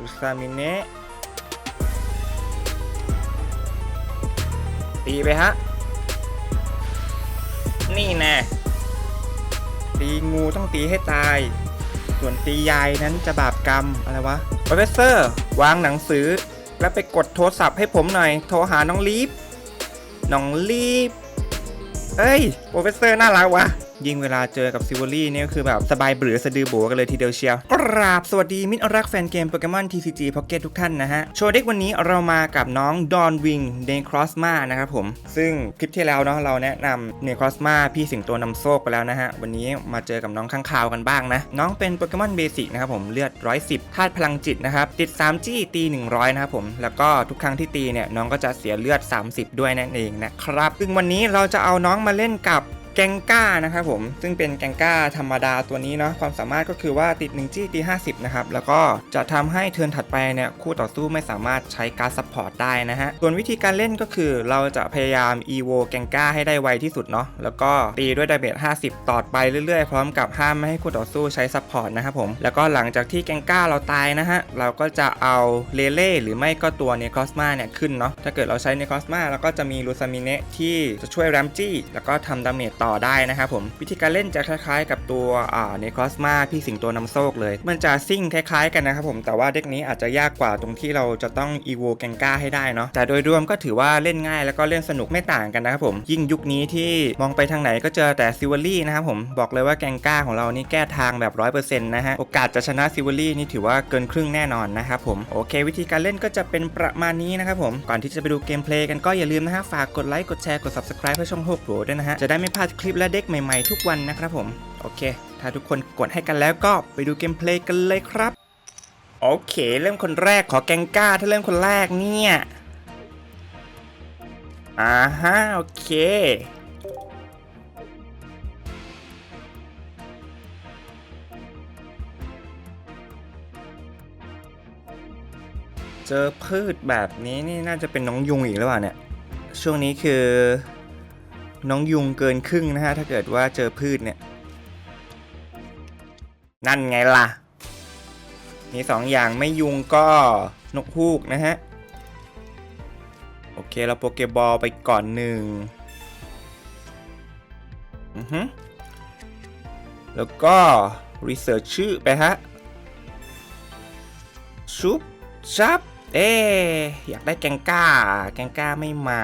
อุซามิเนะตีไปฮะ นี่แน่ตีงูต้องตีให้ตาย ส่วนตียายนั้นจะบาปกรรม อะไรวะโปรเฟสเซอร์ วางหนังสือ แล้วไปกดโทรศัพท์ให้ผมหน่อย โทรหาน้องลีฟน้องลีฟเอ้ย โปรเฟสเซอร์น่ารักวะ ยิ่งเวลาเจอกับซิวเวอรี่เนี่ยก็คือแบบสบายเบือสะดือโบกันเลยทีเดียวเชียว กราบสวัสดีมิตรรักแฟนเกมโปเกมอน TCG Pocket ทุกท่านนะฮะ โชว์เด็กวันนี้เรามากับน้องดอนวิงเนครอสมานะครับผม ซึ่งคลิปที่แล้วเนาะเราแนะนำเนครอสมาพี่สิงโตนำโซกไปแล้วนะฮะ วันนี้มาเจอกับน้องข้างคาวกันบ้างนะ น้องเป็นโปเกมอนเบสิกนะครับผมเลือด 110ธาตุพลังจิตนะครับติด3จี้ตี 100นะครับผมแล้วก็ทุกครั้งที่ตีเนี่ยน้องก็จะเสียเลือด 30 ด้วยนั่นเองนะครับซึ่งวันนี้เราจะเอาน้องมาเล่นกับ แกงก้านะครับผม ซึ่งเป็นแกงก้าธรรมดาตัวนี้เนาะความสามารถก็คือว่าติด1จี้ตี50 นะครับ แล้วก็จะทำให้เทิร์นถัดไปเนี่ยคู่ต่อสู้ไม่สามารถใช้การ์ดซัพพอร์ตได้นะฮะ ส่วนวิธีการเล่นก็คือเราจะพยายาม EVO แกงก้าให้ได้ไวที่สุดเนาะแล้วก็ตีด้วยดาเมจ50ต่อไปเรื่อยๆ พร้อมกับห้ามไม่ให้คู่ต่อสู้ใช้ซัพพอร์ตนะครับผมแล้วก็หลังจากที่แกงก้าเราตายนะฮะเราก็จะเอาเลเล่หรือไม่ก็ตัวเนคอสมาเนี่ยขึ้นเนาะถ้าเกิดเราใช้เนคอสมาแล้วก็จะมีลูซามิเนะที่จะช่วยแรมจี้แล้วก็ทำดาเมจต่อได้นะครับผมวิธีการเล่นจะคล้ายๆ กับตัวเนคอสมาพี่สิงโตนำโซกเลย มันจะซิ่งคล้ายๆ กันนะครับผมแต่ว่าเด็กนี้อาจจะยากกว่าตรงที่เราจะต้องอีโวแกงก้าให้ได้เนาะแต่โดยรวมก็ถือว่าเล่นง่ายแล้วก็เล่นสนุกไม่ต่างกันนะครับผมยิ่งยุคนี้ที่มองไปทางไหนก็เจอแต่ซิวเวอรี่นะครับผมบอกเลยว่าแกงก้าของเรานี่แก้ทางแบบ100%นะฮะโอกาสจะชนะซิวเวอรี่นี่ถือว่าเกินครึ่งแน่นอนนะครับผมโอเค วิธีการเล่นก็จะเป็นประมาณนี้นะครับผมก่อนที่จะไปดูเกมเพลย์กันก็อย่าลืมนะฮะฝากกดไลค์กดแชร์กด subscribe เพื่อช่องโฮปโปรด้วยนะฮะจะได้ไม่พลาดคลิปและเด็กใหม่ๆทุกวันนะครับผม โอเค ถ้าทุกคนกดให้กันแล้วก็ไปดูเกมเพลย์กันเลยครับ โอเค เริ่มคนแรกขอแกงก้าถ้าเริ่มคนแรกเนี่ย อ่าฮะ โอเคเจอพืชแบบนี้นี่น่าจะเป็นน้องยุงอีกหรือเปล่าเนี่ย ช่วงนี้คือ น้องยุงเกินครึ่งนะฮะ ถ้าเกิดว่าเจอพืชเนี่ย นั่นไงล่ะ มีสองอย่างไม่ยุงก็นกฮูกนะฮะ โอเคเราโปเกบอลไปก่อนหนึ่งอือฮึแล้วก็ รีเสิร์ชชื่อไปฮะ ชุบชับ เอ๊อยากได้แกงก้า แกงก้าไม่มา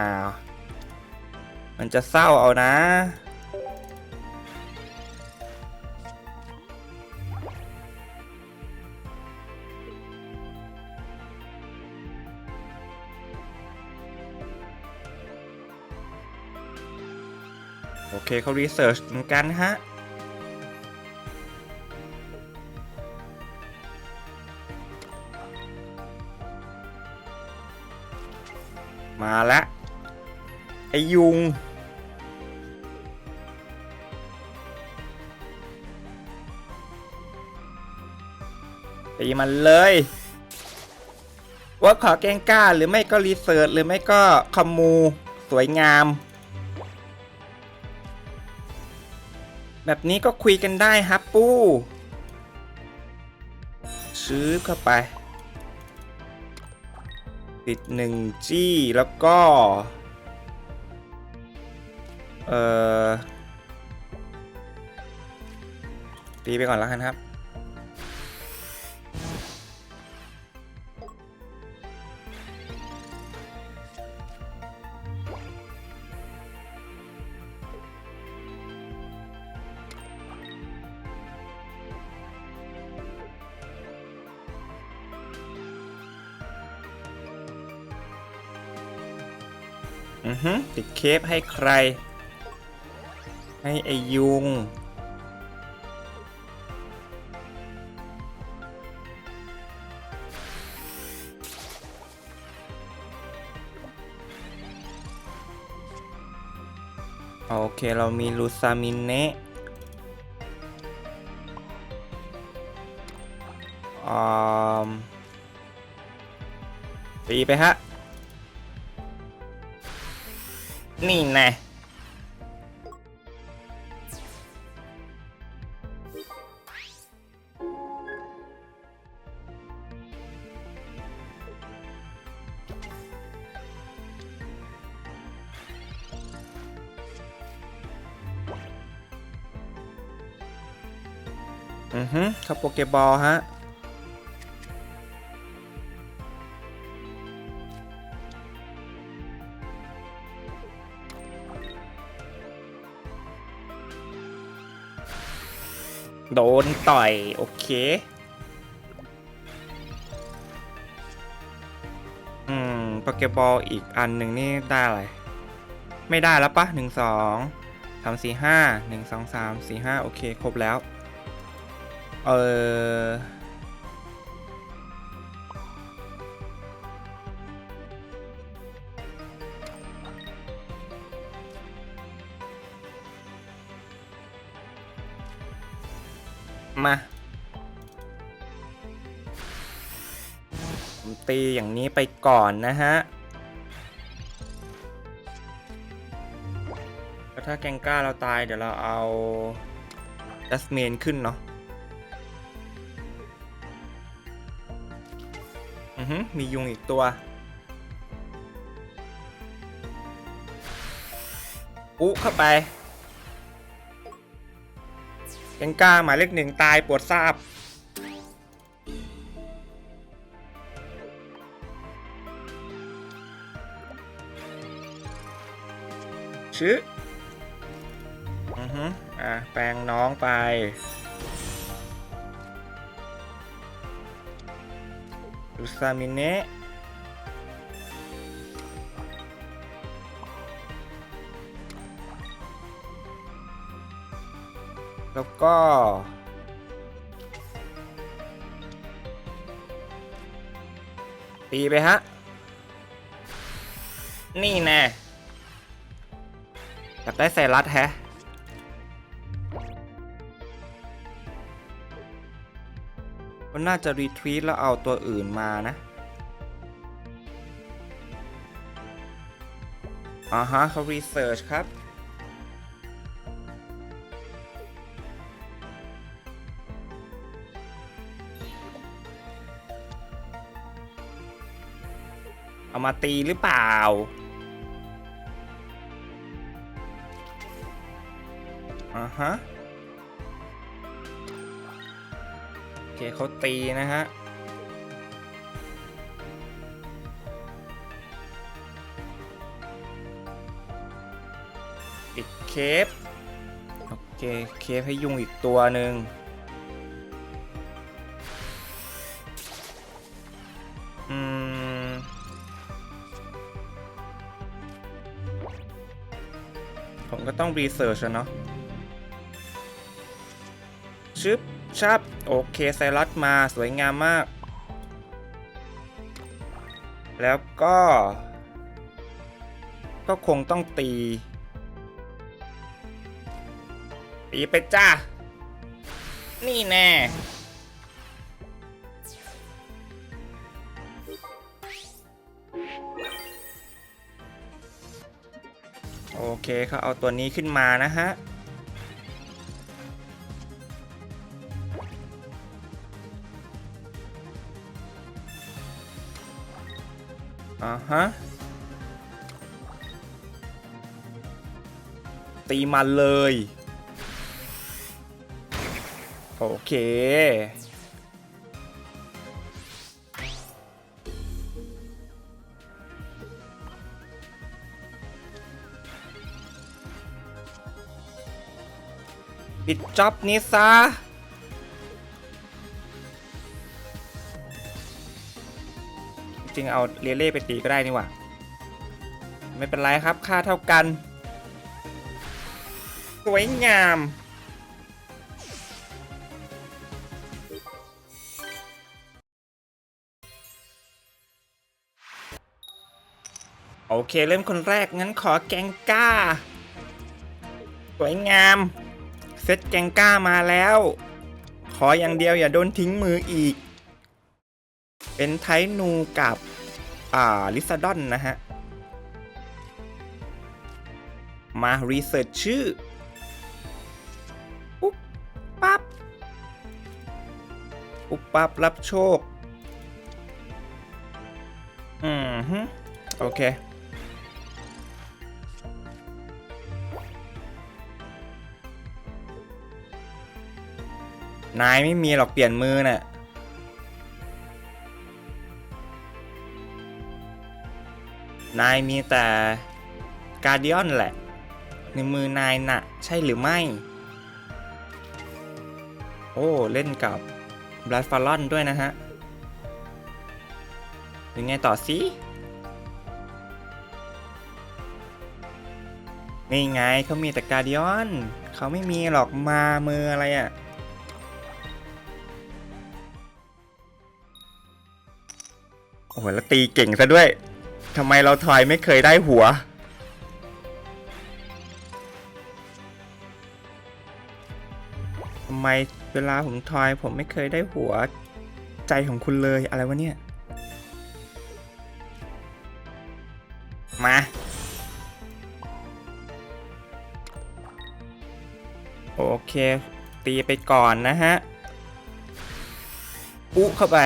มันจะเศร้าเอานะ โอเคเขารีเสิร์ชเหมือนกันฮะมาล้วไอยุง ตีมันเลยว่าขอแกงก้าหรือไม่ก็รีเสิร์ชหรือไม่ก็คอมมูสวยงาม แบบนี้ก็คุยกันได้ฮับปู้ชื้อเข้าไป ติดหนึ่งจี้แล้วก็ เอ่อตีไปก่อนแล้วกันครับ อือฮึติดเคปให้ใคร ให้ไอยุง โอเคเรามีลูซามินเนะอ่าตีไปฮะ นี่นะอือฮึครับโปเกบอลฮะ โดนต่อย โอเคอืมโปเกบอลอีกอันหนึ่งนี่ได้อะไร ไม่ได้แล้วปะหนึ่งสองสามสี่ห้าหนึ่งสองสามสี่ห้าโอเค ครบแล้ว เออ มา ผมตีอย่างนี้ไปก่อนนะฮะแล้วถ้าแกงก้าเราตายเดี๋ยวเราเอาดัสเมนขึ้นเนาะอือฮึมียุงอีกตัวปุ๊เข้าไป แกงก้าหมายเลขหนึ่งตายปวดทราบ ชื่ออือฮึอะ แปลงน้องไปอุซามิเนะ แล้วก็ ตีไปฮะ นี่แน่อยากได้ไซรัสแฮะมันน่าจะรีทวีตแล้วเอาตัวอื่นมานะอ่าฮะเขารีเสิร์ชครับ เอามาตีหรือเปล่า อ่าฮะ โอเคเขาตีนะฮะอีกเคฟ โอเค เคฟให้ยุงอีกตัวหนึ่ง รีเสิร์ชอะเนาะชึบชับ โอเคไซรัสมาสวยงามมาก แล้วก็ ก็คงต้องตี ตีไปจ้า นี่แน่ เคเขาเอาตัวนี้ขึ้นมานะฮะอ่าฮะตีมันเลย โอเค จ็อบนี้ซะจริงเอาเรเล่ไปตีก็ได้นี่หว่า ไม่เป็นไรครับค่าเท่ากัน สวยงาม โอเคเริ่มคนแรกงั้นขอแกงก้า สวยงาม เซตแกงก้ามาแล้ว ขออย่างเดียวอย่าโดนทิ้งมืออีก เป็นไทนูกับ อ่า ลิซาดอนนะฮะ มารีเสิร์ชชื่อ ปุ๊บปั๊บ ปุ๊บปั๊บ รับโชค อืมฮึโอเค นายไม่มีหรอกเปลี่ยนมือน่ะนายมีแต่การเดียนแหละ ในมือนายน่ะ ใช่หรือไม่ โอ้ เล่นกับบลัดฟาลอนด้วยนะฮะยังไงต่อสินี่ไงเขามีแต่การเดียนเขาไม่มีหรอกมามืออะไรอะ่ะ โอ้โหแล้วตีเก่งซะด้วยทำไมเราทอยไม่เคยได้หัว ทำไมเวลาผมทอยผมไม่เคยได้หัว ใจของคุณเลยอะไรวะเนี่ย มา โอเค ตีไปก่อนนะฮะอุ๊เข้าไป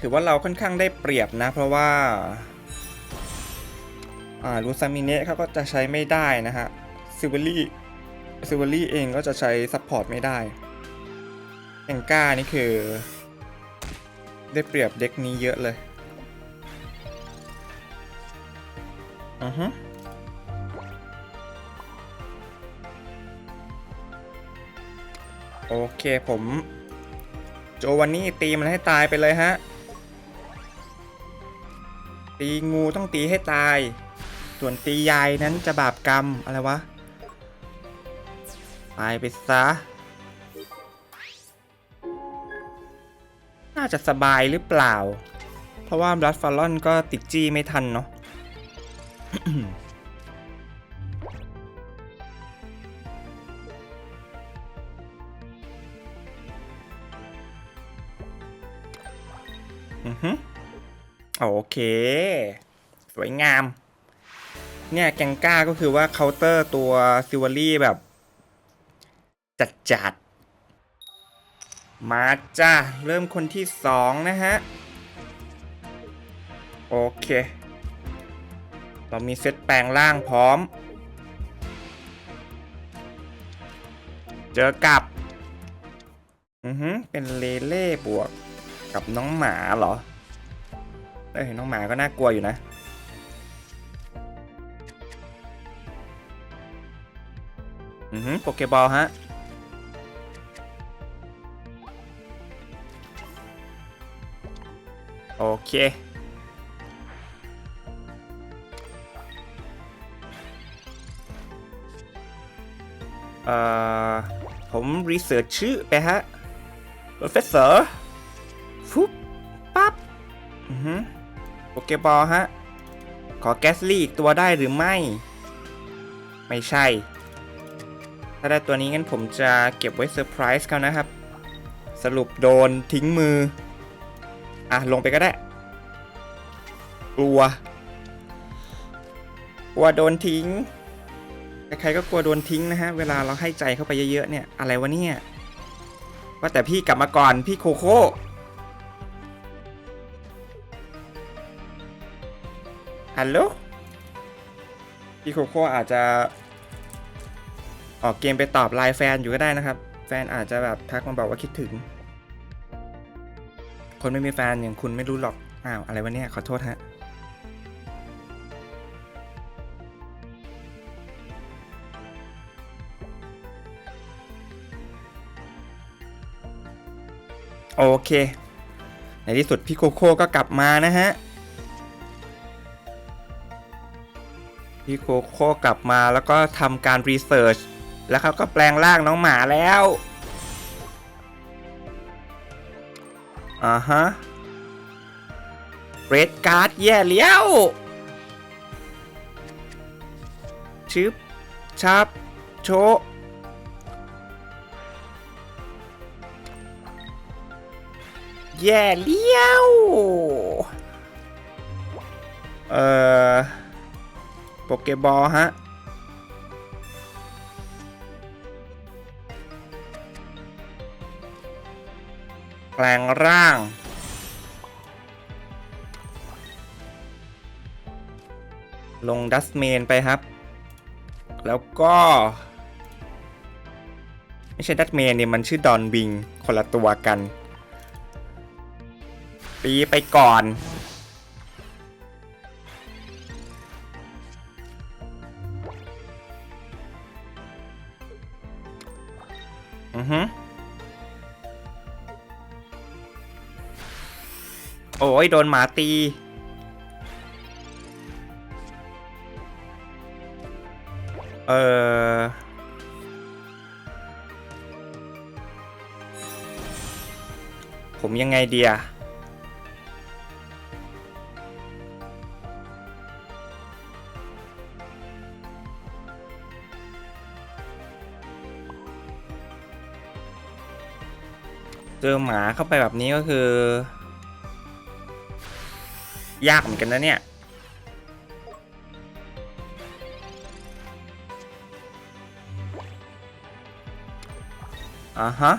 ถือว่าเราค่อนข้างได้เปรียบนะ เพราะว่าอ่าลูซามิเนะเขาก็จะใช้ไม่ได้นะฮะซิวเวลี่ซิวเวลี่เองก็จะใช้ซัพพอร์ตไม่ได้แองก้านี่คือ ได้เปรียบเด็กนี้เยอะเลยอือฮึโอเคผม โจวันนี้ตีมันให้ตายไปเลยฮะ ตีงูต้องตีให้ตาย ส่วนตียายนั้นจะบาปกรรมอะไรวะ ตายไปซะ น่าจะสบายหรือเปล่า เพราะว่าบลัดฟาลอนก็ติดจี้ไม่ทันเนาะอือฮึ โอเค สวยงาม เนี่ยแกงก้าก็คือว่าเคาน์เตอร์ตัวซิวารี่แบบ จัดจัดๆมาจ้าเริ่มคนที่สองนะฮะ โอเค เรามีเซตแปลงร่างพร้อม เจอกับ อือฮึเป็นเลเล่บวก กับน้องหมาเหรอ เอ้ยน้องหมาก็น่ากลัวอยู่นะ อือฮึโปเกบอลฮะ โอเคเอ่อผมรีเสิร์ชชื่อไปฮะ Professor เกบอลฮะ ขอแกสลี่อีกตัวได้หรือไม่ ไม่ใช่ ถ้าได้ตัวนี้งั้นผมจะเก็บไว้เซอร์ไพรส์เขานะครับ สรุปโดนทิ้งมือ อะ ลงไปก็ได้ กลัว กลัวโดนทิ้ง ใครก็กลัวโดนทิ้งนะฮะ เวลาเราให้ใจเข้าไปเยอะๆเนี่ย อะไรวะเนี่ย ว่าแต่พี่กลับมาก่อนพี่โคโค่ ฮัลโหลพี่โคโค่อาจจะออกเกมไปตอบไลน์แฟนอยู่ก็ได้นะครับ แฟนอาจจะแบบทักมาบอกว่าคิดถึง คนไม่มีแฟนอย่างคุณไม่รู้หรอก อ้าว อะไรวะเนี่ย ขอโทษฮะ โอเค ในที่สุดพี่โคโค่ก็กลับมานะฮะ พี่โคโค่กลับมาแล้วก็ทำการรีเสิร์ชแล้วเขาก็แปลงร่างน้องหมาแล้วอ่าฮะเรดการ์ดแย่เลี้ยวชึบชับ โชแย่เลี้ยว เอ่อ โปเกบอลฮะ แปลงร่าง ลงดัสเมนไปครับ แล้วก็ ไม่ใช่ดัสเมนเนี่ยมันชื่อดอนวิง คนละตัวกันตีไปก่อน โอ้ยโดนหมาตี เออผมยังไงเดียเจอหมาเข้าไปแบบนี้ก็คือ ยากเหมือนกันนะเนี่ย อ่าฮะ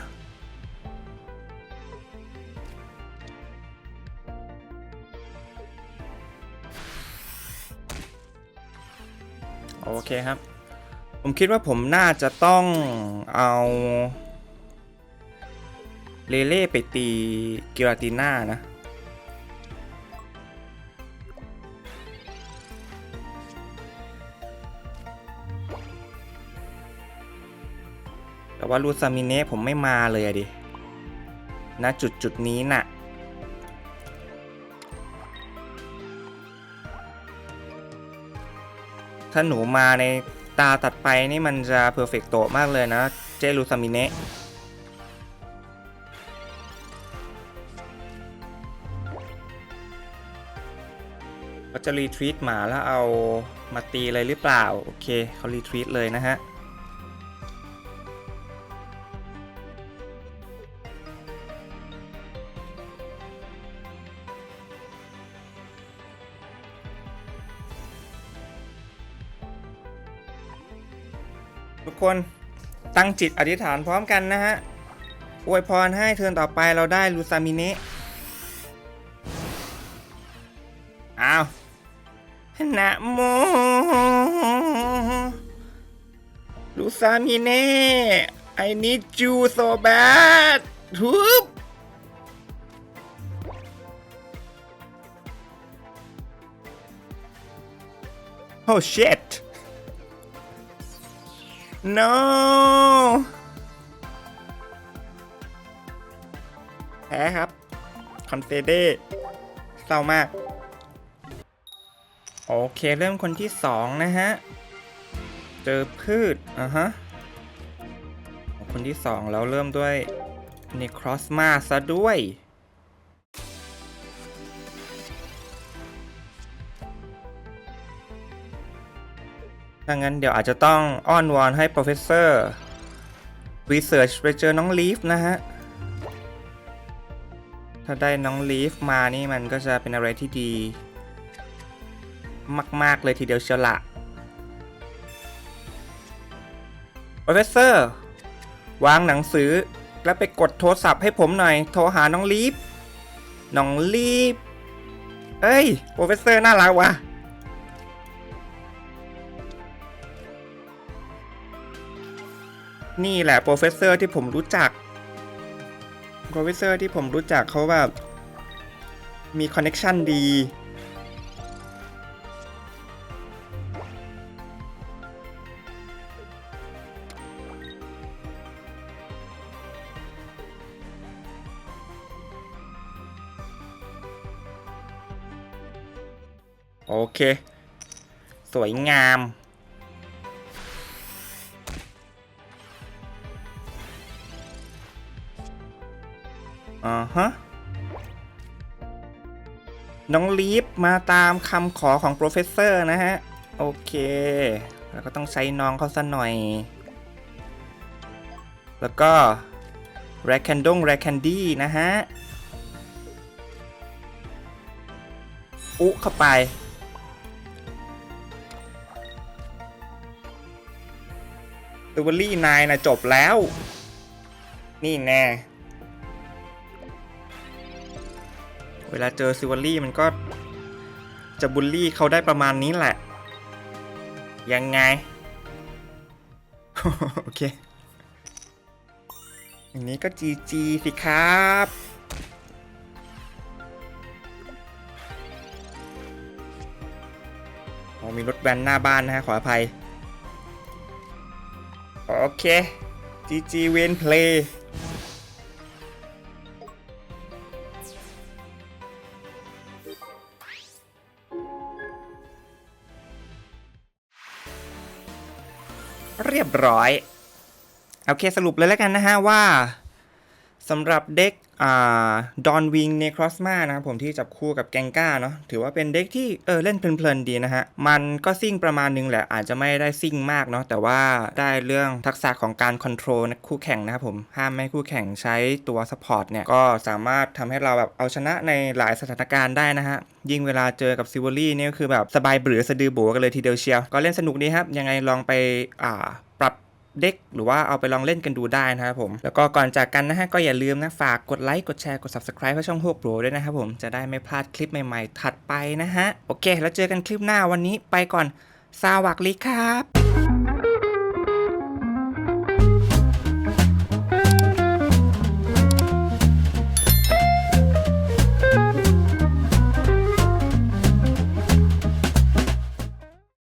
โอเคครับ ผมคิดว่าผมน่าจะต้องเอา เลเล่ไปตีกิราติน่านะ ว่าลูซามิเนะผมไม่มาเลยดิณจุดจุดนี้น่ะ ถ้าหนูมาในตาตัดไปนี่มันจะเพอร์เฟกโตมากเลยนะ เจลูซามิเนะเขาจะรีทรีตหมาแล้วเอามาตีเลยหรือเปล่า โอเคเขารีทรีตเลยนะฮะ คนตั้งจิตอธิษฐานพร้อมกันนะฮะ อวยพรให้เทิร์นต่อไปเราได้ลูซามิเนะอ้าวนะโมลูซามิเน่ I need you so bad ทุบ Oh shit no แพ้ครับ คอนเฟเดเศร้ามาก โอเค เริ่มคนที่สองนะฮะ เจอพืช อะฮะ คนที่สองแล้วเริ่มด้วยนิครอสมาซะด้วย ถ้างั้นเดี๋ยวอาจจะต้องอ้อนวอนให้ Professor Research ไปเจอน้องลีฟนะฮะ ถ้าได้น้องลีฟมานี่มันก็จะเป็นอะไรที่ดี มาก ๆ เลยทีเดียวเชียวละ Professor วางหนังสือแล้วไปกดโทรศัพท์ให้ผมหน่อย โทรหาน้องลีฟ น้องลีฟ เอ้ย Professor น่ารักว่ะ นี่แหละ Professor ที่ผมรู้จัก Professor ที่ผมรู้จักเขาแบบมีคอนเน็ชันดี โอเค สวยงาม อ่าฮะ น้องลีฟมาตามคำขอของโปรเฟสเซอร์นะฮะ โอเคแล้วก็ต้องใช้น้องเขาสัหน่อย แล้วก็แรคแคนดงแรคแคนดี้นะฮะ อุเข้าไปตัววลี่นายนะจบแล้ว นี่แน่ เวลาเจอซิวารี่มันก็ จะบูลลี่เขาได้ประมาณนี้แหละ ยังไง โอเคอย่างนี้ก็จีจีสิครับอ๋อมีรถแวนหน้าบ้านนะฮะขออภัย โอเคจีจีเวนเพลย์ ยบร้อย โอเคสรุปเลยแล้วกันนะฮะว่าสำหรับเด็ก ดอนวิงเนครอสมานะครับผมที่จับคู่กับแกงก้าเนาะถือว่าเป็นเด็กที่เออเล่นเพลินๆดีนะฮะ มันก็ซิ่งประมาณนึงแหละ อาจจะไม่ได้ซิ่งมากเนาะแต่ว่าได้เรื่องทักษะของการคอนโทรลคู่แข่งนะครับผมห้ามไม่ให้คู่แข่งใช้ตัวสปอร์ตเนี่ย ก็สามารถทำให้เราแบบเอาชนะในหลายสถานการณ์ได้นะฮะ ยิ่งเวลาเจอกับซิวอรี่เนี่ยก็คือแบบสบายเบือสะดือโบกันเลยทีเดียวเชียว ก็เล่นสนุกดีครับยังไงลองไปอ่าปรับ เด็กหรือว่าเอาไปลองเล่นกันดูได้นะครับผม แล้วก็ก่อนจากกันนะฮะก็อย่าลืมนะฝากกดไลค์กดแชร์กด subscribe เพื่อช่องพวกโปรด้วยนะครับผมจะได้ไม่พลาดคลิปใหม่ๆ ถัดไปนะฮะ โอเค แล้วเจอกันคลิปหน้าวันนี้ไปก่อนสวัสดีครับ